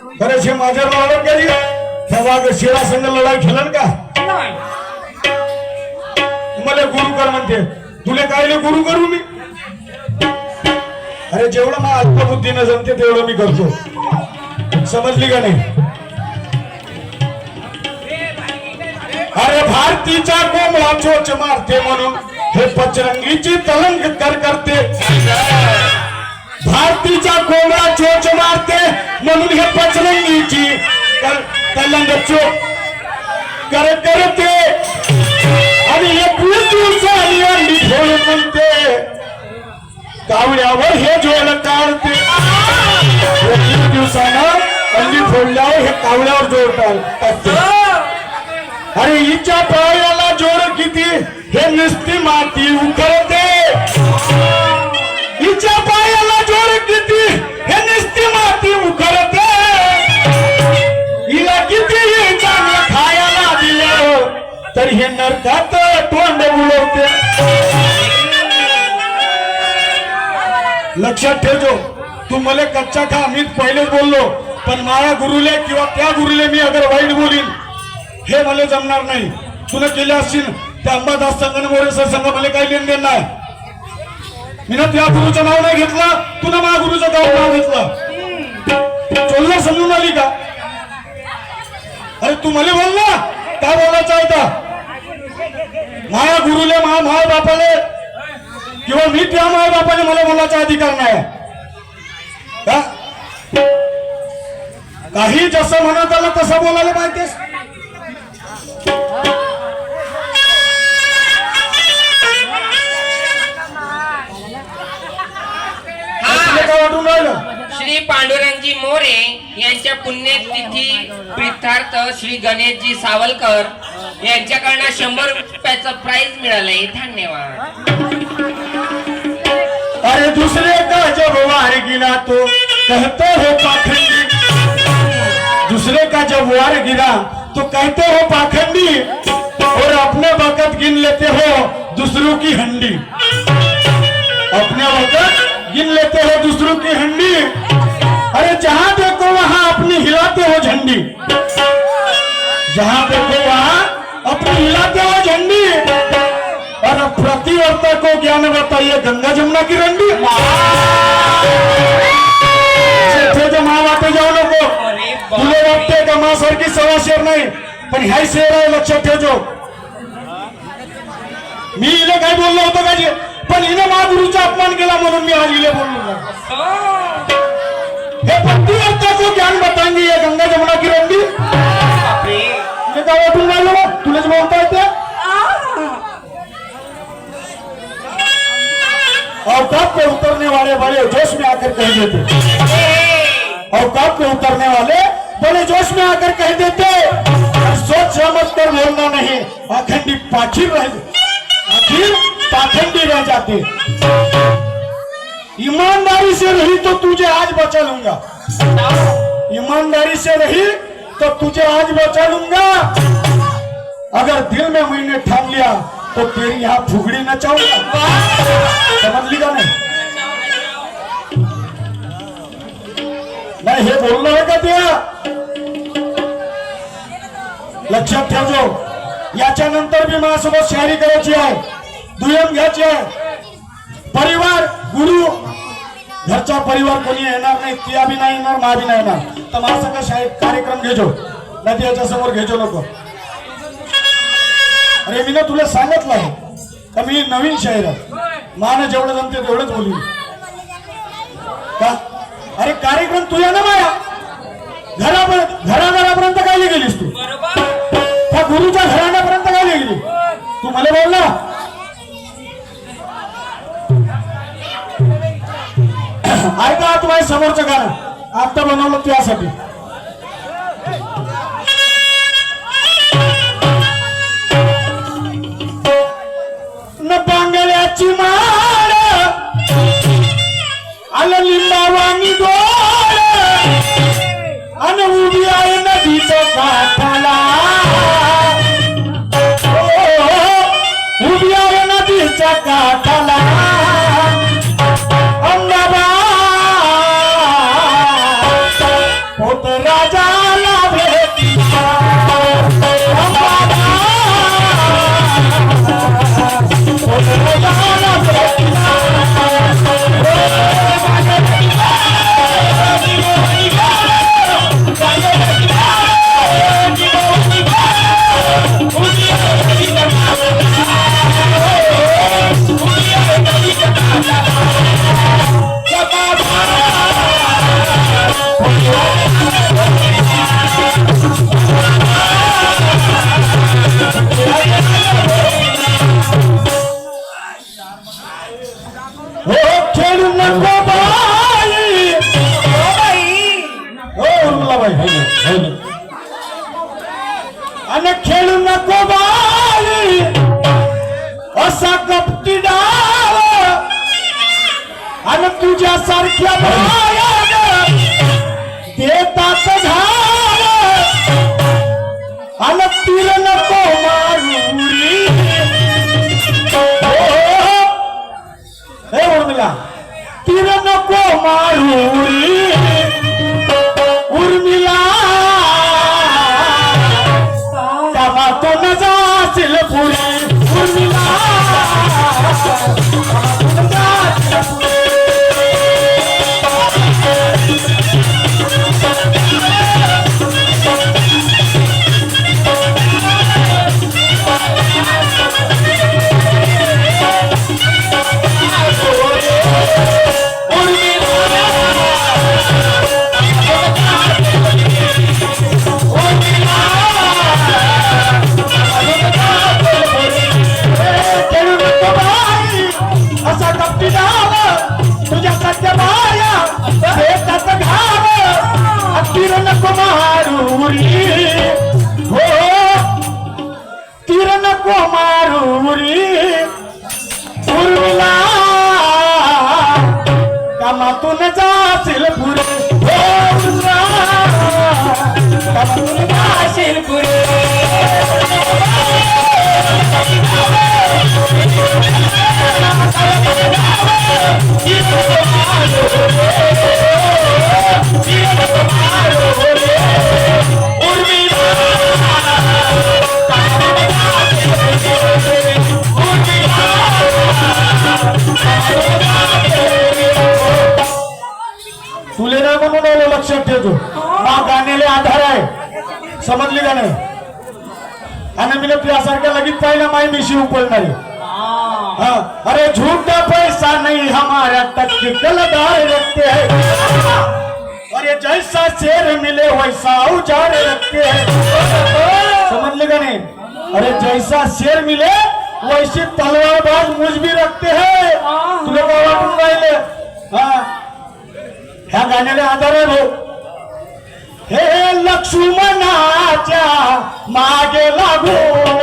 खरंच हे माझ्या नावावर गेली तेव्हा शिरा संघ लढाई खेळन का? नाही. मला गुरु कर म्हणते. तुले काय गुरु करू मी? अरे जेवढं मला अल्पबुद्धीनं जमते तेवढं मी करतो. समजली का नाही? अरे भारतीचा कोंबडा चोच मारते म्हणून हे पचरंगीची तलंग कर करते. भारतीचा कोंबडा चोच मारते म्हणून हे पचरंगीची कल- तलंग चोच कर करते आणि एकवीस दिवसांनी अंडी ठेवून म्हणते. कावड्यावर हे जोड काढते एकवीस दिवसानं अंडी फोडल्यावर हे कावड्यावर जोड टाकते अरे हिच्या पायाला जोड किती? हे नुसती माती उकळते. हिच्या पायाला जोड किती? तर हे तोंड बोलवते लक्षात ठेवजो. तू मला कच्चा खा मी पहिलेच बोललो. पण माझ्या गुरुले किंवा त्या गुरुले मी अगर वाईट बोलीन हे मला जमणार नाही. तुला केले असतील त्या अंबादास संगणमोरे सर संघ मला काही लेन देण नाही. मी ना त्या गुरुचं नाव नाही घेतलं तुला माझ्या गुरुचं नाव नाव घेतलं. चोलला समजून आली का? अरे तू मला बोल ना काय बोलायचं होता माया गुरुले माया माय बापाले किंवा मी त्या माय बापाने मला मुलाचा अधिकार नाही. का? काही जसं म्हणत आलं तसं बोलायला पाहिजेस. काय वाटून राहिलं? श्री पांडुरंगजी मोरे यांच्या पुण्यतिथी प्रितार्थ श्री गणेशजी सावलकर यांच्याकडनं शंभर रुपयाचं प्राइज मिळालंय. धन्यवाद. अरे दुसरे हो का जब वार गिरा तो कहते हो पाखंडी. दूसरे का जब वार गिरा तो कहते हो पाखंडी. और अपने वक़्त गिन लेते हो दूसरों की हंडी. अपने वक़्त गिन लेते हो दूसरों की हंडी. अरे जहां देखो वहां अपनी हिलाते हो झंडी. जहां देखो प्रतिवर्ता को ज्ञान बताइए गंगा जमुना की रंडी शेठे माँ वाटे जाऊ नको तुला वाटते का मा सारखी सवा शेर नाही पण ह्या शेर आहे लक्षात ठेवजो मी हिला काय बोललो होतो का जे? पण हिने मा गुरुचा अपमान केला म्हणून मी आज हिला बोललो. हे प्रतिवर्ता को ज्ञान बताएंगे ये गंगा जमुना की रंडी काय वाटून राहिलं? तुलाच बोलता येते औकात पे उतरने वाले बड़े जोश में आकर कह देते? औकात पे उतरने वाले बड़े जोश में आकर कह देते? सोच समझ कर बोलना नहीं अखंडी पाखिर रह आखिर पाखंडी रह जाते। ईमानदारी से रही तो तुझे आज बचा लूँगा। ईमानदारी से रही तो तुझे आज बचा लूँगा। अगर दिल में मैंने ठान लिया तो तेरी यहाँ फुगड़ी नचाऊंगा समझ ली का नाही? नाही हे बोललो आहे का त्या लक्षात ठेवजो. याच्यानंतर मी माझ्यासोबत शायरी करायची आहे. दुय्यम घ्यायची आहे. परिवार गुरु. घरचा परिवार कोणी येणार नाही त्या बी नाही येणार मा बी नाही येणार. तर माझा सगळं शाळेत कार्यक्रम घेजो. नाही याच्या समोर घेजो नको. अरे मी ना तुला सांगितलं आहे का मी नवीन शाहीर मान जेवढं जमते तेवढंच बोलू. का? अरे कार्यक्रम तुझ्या ना माया. घरापर्यंत घराघरापर्यंत काय गेलीस तू? त्या गुरुच्या घराण्यापर्यंत काय गेली तू मला बोल ना. ऐका तुम्हाला समोरचं कारण आता बनवलं त्यासाठी. बांगड्याची माळ आलं लिंबावानी गोळ अन उभी आहे नदीच्या काठाला असा कपटी डाव. आणि तुझ्या सारख्या देतात झाड. आणि तीर नको मारुरी हो, हो, हो हे उर्मिला तीर नको मारुरी समजली का नाही आणि मी तुझ्यासारख्या लगेच पाहिलं माई मिशी उपळणारी हाँ, अरे झूठा पैसा नहीं हमारा टक्के कलदार रखते हैं। अरे जैसा शेर मिले वैसा उजाड़ रखते हैं। समझ लेगा नहीं? अरे जैसा शेर मिले वैसी तलवारबाज मुझ भी रखते हैं। तुला काय वाटून राहिले हा? ह्या गाण्याला आधार आहे भाऊ हे लक्ष्मणाच्या मागे लागून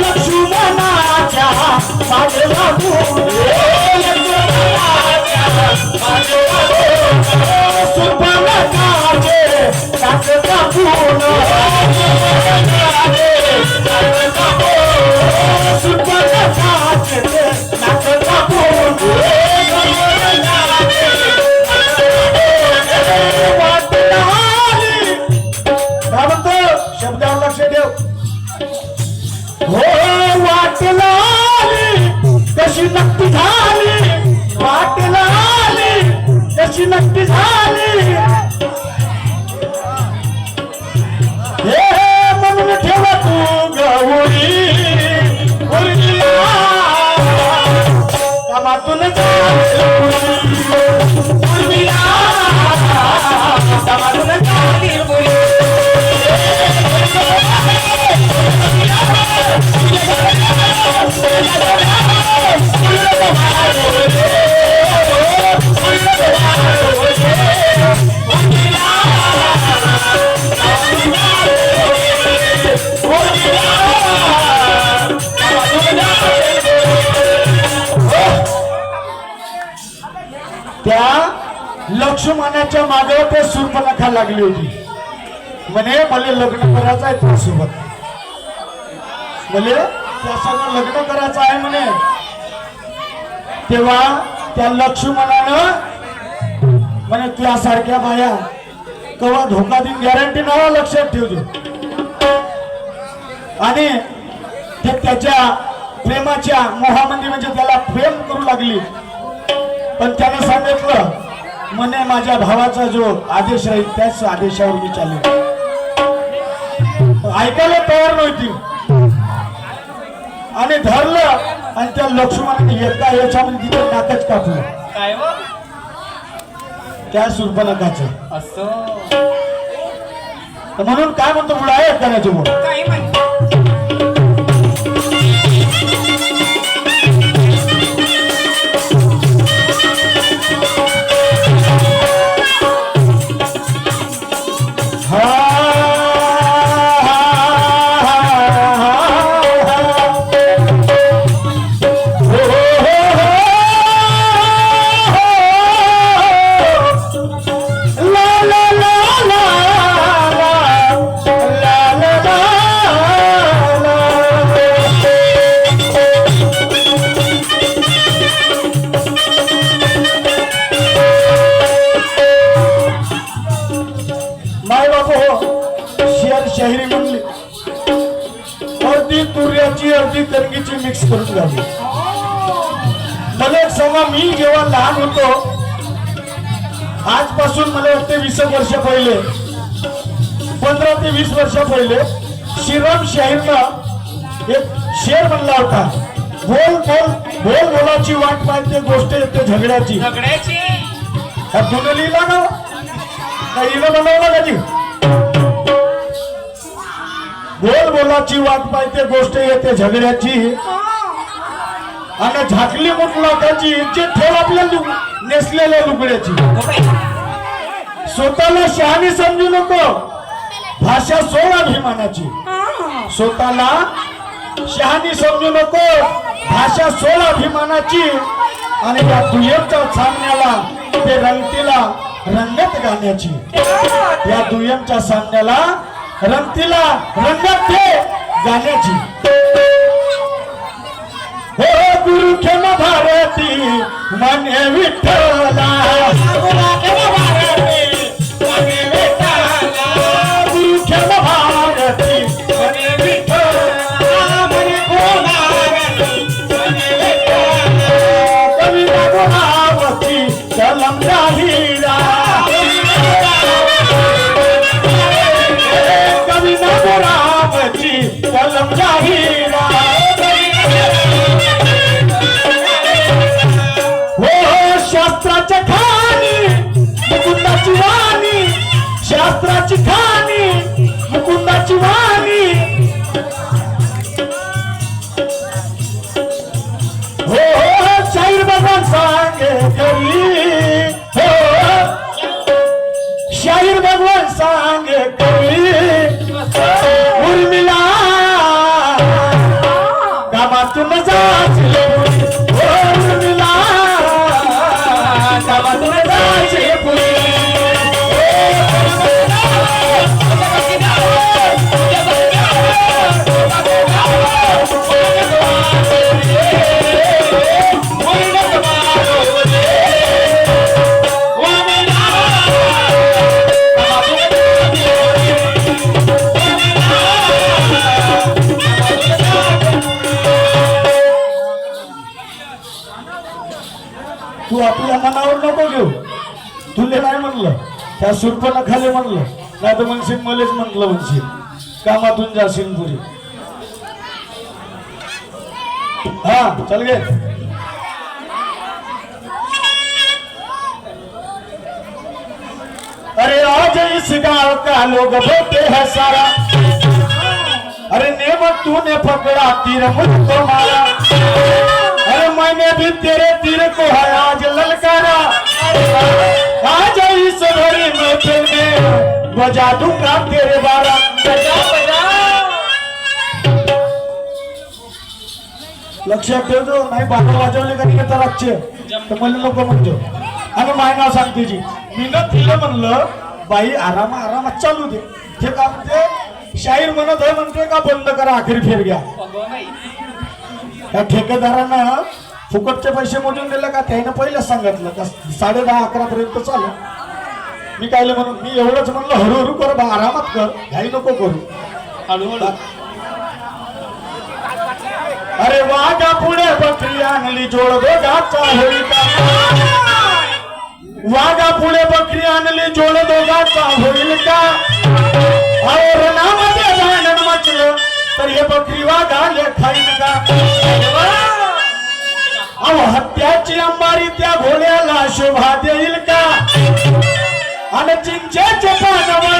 लक्ष्मणाच्या मागे लागून त्या लक्ष्मणाच्या मागे ते सूर्पनखा लागली होती. म्हणे मला लग्न करायचं आहे त्यासोबत म्हणे त्यासोबत लग्न करायचं आहे म्हणे. तेव्हा त्या लक्ष्मणानं म्हणे तुझ्यासारख्या बाया कवा धोका देऊन गॅरंटी नावा लक्षात ठेवतो. आणि ते त्याच्या प्रेमाच्या मोहामध्ये म्हणजे त्याला प्रेम करू लागली. पण त्याने सांगितलं म्हणे माझ्या भावाचा जो आदेश राहील त्याच आदेशावर मी चालेल ऐकायला तयार नव्हती. आणि धरलं आणि त्या लक्ष्मणाने एका याच्यामध्ये तिथे नाकच कापलं. काय त्या सुर्पनकाचं असं. म्हणून काय म्हणतो पुढे आहे करायचे बोल करून घाली मला एक मी जेव्हा लहान होतो आजपासून मला वाटते वीस वर्ष पहिले पंधरा ते वीस वर्ष पहिले श्रीराम शाहीरनं एक शेर म्हणला होता. बोल बोल बोल बोलाची वाट पाहते गोष्ट येते झगड्याची. झगड्याची? लिहिला ना हिनं बनवला का ती बोल बोलाची वाट पाहते गोष्ट येते झगड्याची. आणि झाकली मुठलाटाची इज्जत ठेव आपल्या लुग नेसलेल्या लुगड्याची. स्वतःला शहाणी समजू नको. भाषा सोड अभिमानाची. स्वतःला शहाणी समजू नको. भाषा सोड अभिमानाची. आणि या दुय्यमच्या सामन्याला ते रंगतीला रंगत गाण्याची या दुय्यमच्या सामन्याला रंगतीला रंगत ते गाण्याची हो. गुरु खेम भारती मन विठ्ठला तर म्हणशील मलेच म्हटलं म्हणशील कामातून जाशील पुरी. हा, चल गे. अरे आज इस गाँव का लोग बोलते हैं सारा. अरे नेम तूने पकड़ा तीर मुझको मारा. अरे मैंने भी तेरे तीर को है आज ललकारा. आज इस घड़ी में तुमने बजा दूंगा तेरे बारा. बजा, बजा. लक्षात ठेवतो नाही बाबा वाजवले का घेता तर तर मला नको म्हणतो. आणि माय नाव सांगते जी मी न तिला म्हणलं बाई आराम आरामात चालू दे. ते का म्हणते शाहीर म्हणत आहे म्हणते का बंद करा आखरी फेर घ्या. त्या ठेकेदारांना फुकटचे पैसे मोजून दिले का? त्यानं पहिलं सांगितलं का साडे दहा अकरा पर्यंत चालू. मी काय म्हणून मी एवढंच म्हणलं हळूहळू कर बा आरामात कर. घाई नको करू. हळूहळू. अरे वाघा पुढे बकरी आणली जोड दोघाचा होईल का वाघा पुढे बकरी आणली जोड दोघाचा होईल का? अहो रणामध्ये भांडण मचलं तर हे बकरी वाघाले खाईल का? अहो हत्याची अंबारी त्या घोड्याला शोभा देईल का? आणि चिंचेचे पान